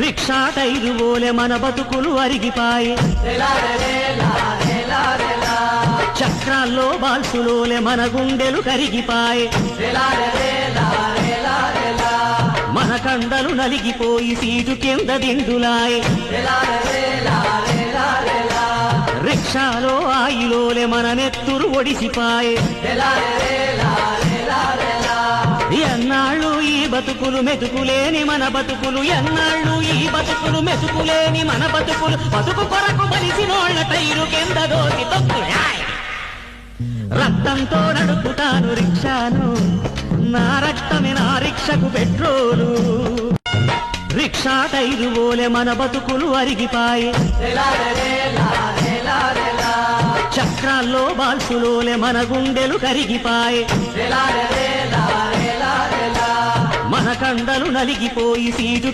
Rickshaw tyre మన బతుకులు అరిగిపాయి. చక్రాల్లో బాల్సులోలే మన గుండెలు కరిగిపాయి. మన కండలు నలిగిపోయి సీటు కింద దిండులాయే. రిక్షాలో ఆయిలోలే మన నెత్తురు ఒడిసిపాయే. ఎన్నాళ్ళు బతుకులు మెతుకులేని మన బతుకులు ఎన్నాళ్ళు ఈ బతుకులు మెతుకులేని మన బతుకులు? బతుకు కొరకు బలిసినోళ్ళ టైరు కింద దోసి తొక్కు. రక్తంతో నడుపుతాను రిక్షాను. నా రక్తమే నా రిక్షకు పెట్రోలు. రిక్షా టైరు ఓలే మన బతుకులు అరిగిపాయి. చక్రాల్లో బాల్సులోలే మన గుండెలు కరిగిపాయి. మన నలిగిపోయి సీటు